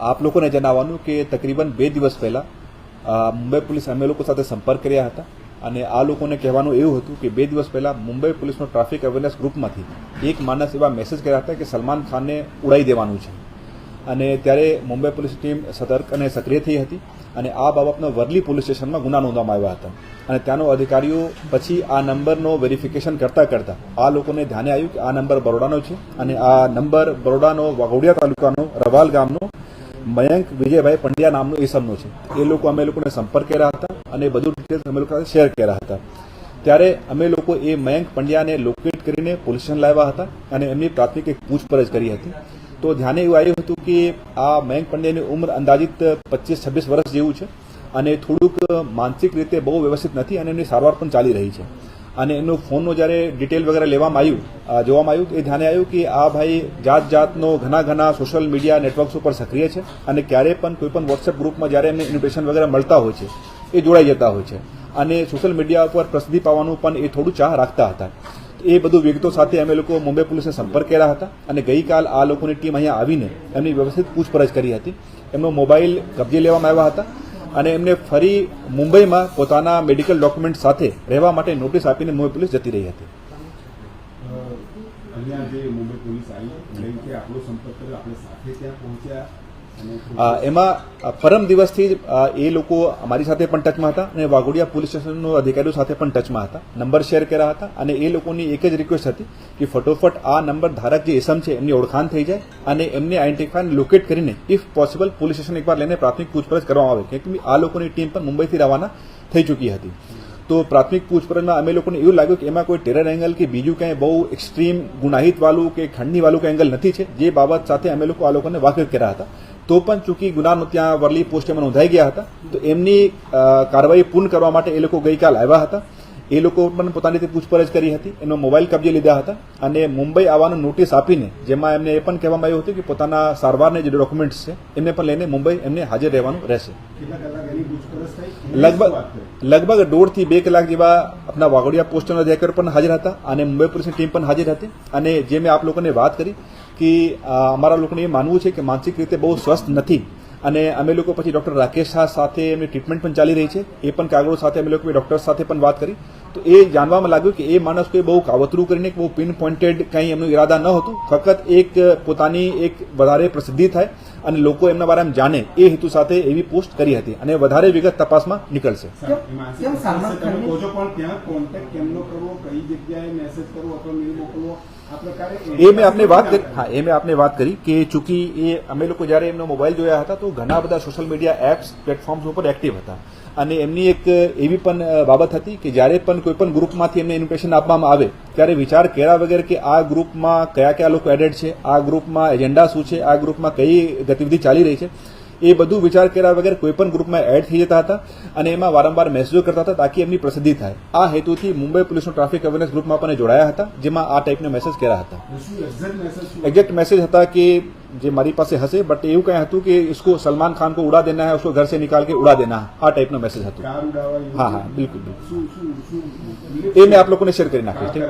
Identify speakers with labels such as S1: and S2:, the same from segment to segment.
S1: આપ લોકોને જણાવવાનું કે તકરીબન બે દિવસ પહેલા મુંબઈ પોલીસ અમે લોકો સાથે સંપર્ક કર્યા હતા અને આ લોકોને કહેવાનું એવું હતું કે બે દિવસ પહેલા મુંબઈ પોલીસનો ટ્રાફિક અવેરનેસ ગ્રુપમાંથી એક માણસ એવા મેસેજ કર્યા હતા કે સલમાન ખાનને ઉડાઈ દેવાનું છે. અને ત્યારે મુંબઈ પોલીસ ટીમ સતર્ક અને સક્રિય થઈ હતી અને આ બાબતનો વરલી પોલીસ સ્ટેશનમાં ગુના નોંધવામાં આવ્યા હતા. અને ત્યાંનો અધિકારીઓ પછી આ નંબરનો વેરિફિકેશન કરતા કરતા આ લોકોને ધ્યાને આવ્યું કે આ નંબર બરોડાનો છે અને આ નંબર બરોડાનો વાઘોડિયા તાલુકાનો રવાલ ગામનો મયંક વિજયભાઈ પંડ્યા નામનો ઇસમનું છે. એ લોકો અમે લોકોને સંપર્ક કર્યા હતા અને બધું ડિટેલ્સ અમે લોકો શેર કર્યા હતા. ત્યારે અમે લોકો એ મયંક પંડ્યાને લોકેટ કરીને પોલીસ સ્ટેશન લાવ્યા હતા અને એમની પ્રાથમિક એક પૂછપરછ કરી હતી. તો ધ્યાને એવું આવ્યું હતું કે આ મયંક પંડ્યાની ઉંમર અંદાજિત પચીસ છવ્વીસ વર્ષ જેવું છે અને થોડુંક માનસિક રીતે બહુ વ્યવસ્થિત નથી અને એમની સારવાર પણ ચાલી રહી છે. અને એમનો ફોનનું જ્યારે ડિટેલ વગેરે લેવામાં આવ્યું જોવામાં આવ્યું એ ધ્યાને આવ્યું કે આ ભાઈ જાત જાતનો ઘણા ઘણા સોશિયલ મીડિયા નેટવર્ક્સ ઉપર સક્રિય છે અને ક્યારે પણ કોઈ પણ વોટ્સએપ ગ્રુપમાં જ્યારે એમને ઇન્વિટેશન વગેરે મળતા હોય છે, એ જોડાઈ જતા હોય છે. અને સોશિયલ મીડિયા ઉપર પ્રસિદ્ધિ પાવાનું પણ એ થોડું ચાહ રાખતા હતા. એ બધું વિગતો સાથે અમે લોકો મુંબઈ પોલીસને સંપર્ક કર્યા હતા અને ગઈકાલ આ લોકોની ટીમ અહીંયા આવીને એમની વ્યવસ્થિત પૂછપરછ કરી હતી. એમનો મોબાઈલ કબજે લેવામાં આવ્યા હતા અને એમને ફરી મુંબઈમાં પોતાના મેડિકલ ડોક્યુમેન્ટ સાથે રહેવા માટે નોટિસ આપીને મુંબઈ પોલીસ જતી રહી હતી.
S2: અહીંયા જે મુંબઈ પોલીસ આવી કે આપણો સંપર્ક કર્યો, આપણે સાથે ત્યાં પહોંચ્યા.
S1: એમાં પરમ દિવસથી એ લોકો અમારી સાથે પણ ટચમાં હતા અને વાઘોડિયા પોલીસ સ્ટેશનનો અધિકારીઓ સાથે પણ ટચમાં હતા. નંબર શેર કર્યા હતા અને એ લોકોની એક જ રિક્વેસ્ટ હતી કે ફટોફટ આ નંબર ધારક જે એસમ છે એમની ઓળખાણ થઈ જાય અને એમને આઈડેન્ટિફાઈ લોકેટ કરીને ઇફ પોસિબલ પોલીસ સ્ટેશન એકવાર લઈને પ્રાથમિક પૂછપરછ કરવામાં આવે. કેમ કે આ લોકોની ટીમ પણ મુંબઈથી રવાના થઈ ચૂકી હતી. તો પ્રાથમિક પૂછપરછમાં અમે લોકોને એવું લાગ્યું કે એમાં કોઈ ટેરર એંગલ કે બીજું ક્યાંય બહુ એક્સ્ટ્રીમ ગુનાહિત વાળું કે ખંડની વાળું કે એંગલ નથી છે. જે બાબત સાથે અમે લોકો આ લોકોને વાકેફ કર્યા હતા. તો પણ ચૂંકી ગુનાનો ત્યાં વરલી પોસ્ટેમાં નોંધાઈ ગયા હતા. તો એમની કાર્યવાહી પૂર્ણ કરવા માટે એ લોકો ગઈકાલ આવ્યા હતા. એ લોકો પણ પોતાની રીતે પૂછપરછ કરી હતી. એનો મોબાઈલ કબજે લીધા હતા અને મુંબઈ આવવાનું નોટિસ આપીને જેમાં એમને એ પણ કહેવામાં આવ્યું હતું કે પોતાના સારવારને જે ડોક્યુમેન્ટ્સ છે એમને પણ લઈને મુંબઈ એમને હાજર રહેવાનું રહેશે. લગભગ? લગભગ દોઢથી બે કલાક જેવા આપણા વાઘોડિયા પોસ્ટના અધિકારી પણ હાજર હતા અને મુંબઈ પોલીસની ટીમ પણ હાજર હતી. અને જે મેં આપ લોકોને વાત કરી કે અમારા લોકોને એ માનવું છે કે માનસિક રીતે બહુ સ્વસ્થ નથી. અને અમે લોકો પછી ડોક્ટર રાકેશ શાહ સાથે એમની ટ્રીટમેન્ટ પણ ચાલી રહી છે. એ પણ કાગળો સાથે અમે લોકો ડોક્ટર સાથે પણ વાત કરી. તો એ જાણવામાં લાગ્યું કે એ માણસ કોઈ બહુ કાવતરું કરીને બહુ પિન પોઇન્ટેડ કંઈ એમનું ઈરાદા ન હતું. ફક્ત એક પોતાની એક વધારે પ્રસિદ્ધિ થાય અને લોકો એમના બારામાં જાણે એ હેતુ સાથે એવી પોસ્ટ કરી હતી અને વધારે વિગત તપાસમાં નીકળશે.
S2: સા- એમાં
S3: કેમ સલમાન
S2: તમે
S3: ખાનની-
S2: કહો છો પણ ત્યાં કોન્ટેક્ટ કેમનો કરવો? કઈ જગ્યાએ મેસેજ કરવો અથવા મેલ મોકલવો? આ પ્રકારે
S1: એ મેં આપને વાત કરી હા એ મેં આપને વાત કરી કે ચૂંકી એ અમે લોકો જ્યારે એમનો મોબાઈલ જોયા હતા તો ઘણા બધા સોશિયલ મીડિયા એપ્સ પ્લેટફોર્મ્સ ઉપર એક્ટિવ હતા. અને એમની એક એવી પણ બાબત હતી કે જ્યારે પણ કોઈ પણ ગ્રુપમાંથી એમને ઇન્વિટેશન આપવામાં આવે ત્યારે વિચાર કર્યા વગર કે આ ગ્રુપમાં કયા કયા લોકો એડેડ છે આ ગ્રુપમાં એજન્ડા શું છે આ ગ્રુપમાં કઈ ગતિવિધિ ચાલી રહી છે એ બધું વિચાર કર્યા વગર કોઈ પણ ગ્રુપમાં એડ થઈ જતા હતા અને એમાં વારંવાર મેસેજો કરતા હતા તાકી એમની પ્રસિદ્ધિ થાય. આ હેતુથી મુંબઈ પોલીસનું ટ્રાફિક અવેરનેસ ગ્રુપમાં પણ જોડાયા હતા જેમાં આ ટાઈપના મેસેજ કર્યા હતા.
S2: એક્ઝેક્ટ મેસેજ
S1: હતા કે જે મારી પાસે હશે બટ એવું કઈ હતું કે इसको સલમાન ખાન को उड़ा देना है उसको घर से निकाल के उड़ा देना है આ ટાઈપનો મેસેજ હતો
S2: કાર ઉડાવવા એવું
S1: હા હા બિલકુલ બિલકુલ
S2: શું શું શું
S1: એ મેં આપ લોકોને શેર કરી નાખ્યું ઠીક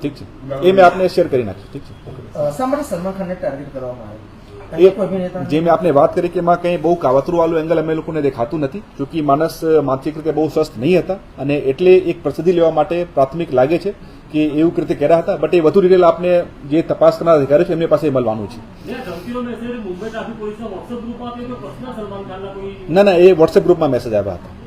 S1: ઠીક છે એ મેં આપને શેર કરી નાખ્યું ઠીક છે
S3: અ, શા માટે સલમાન ખાનને ટાર્ગેટ કરવામાં આવ્યું
S1: એ
S3: કઈ કોઈ અભિનેતા
S1: જે મેં આપને વાત કરી કે એમાં કંઈ બહુ કાવતરું વાળું એંગલ અમે લોકોને દેખાતું નથી જોકે માણસ માનસિક રીતે બહુ સ્વસ્થ નહીં હતા અને એટલે એક પ્રસિદ્ધિ લેવા માટે પ્રાથમિક લાગે છે કે એવું કૃત્ય કર્યા હતા બટ એ વધુ ડિટેલ આપને જે તપાસ કરનાર અધિકારી છે એમની પાસે મળવાનું છે. ને ના એ વોટ્સએપ ગ્રુપમાં મેસેજ આવ્યા હતા.